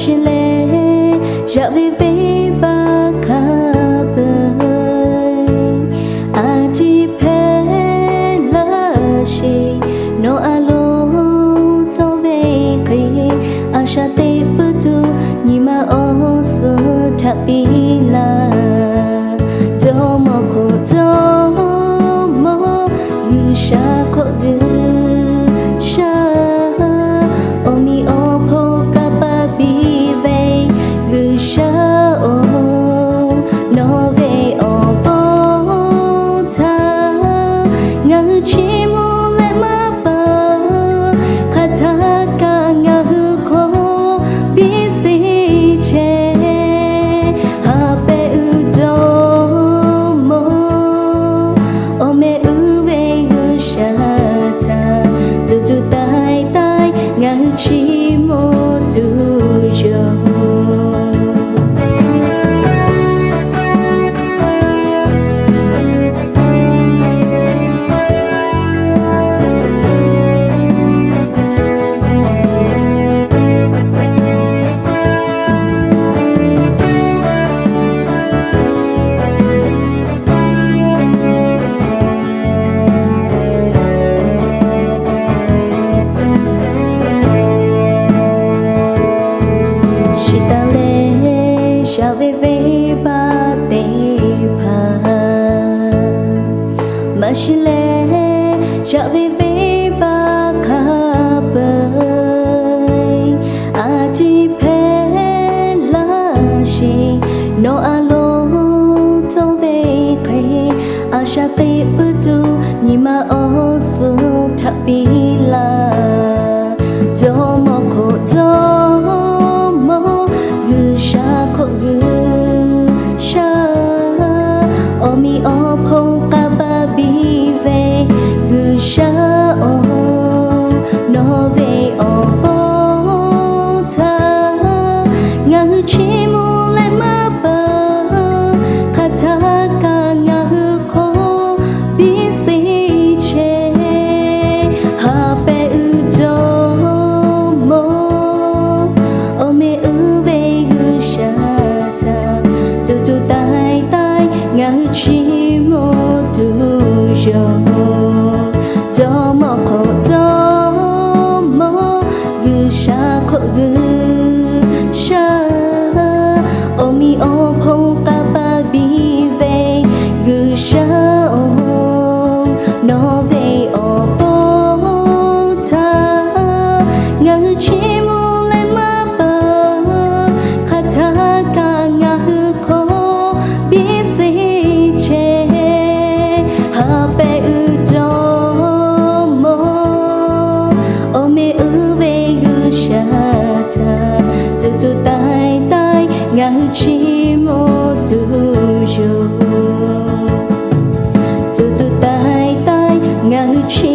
ရှင်လေရပြီပေးပါခပဲအာချီဖဲလာရှိနော်အလုံးသောဘေခေအရှာတေပတူညီမအောင်စထပ်ပြီလာတော်မခေါ်တော်မရှာခေါ် show. ছিল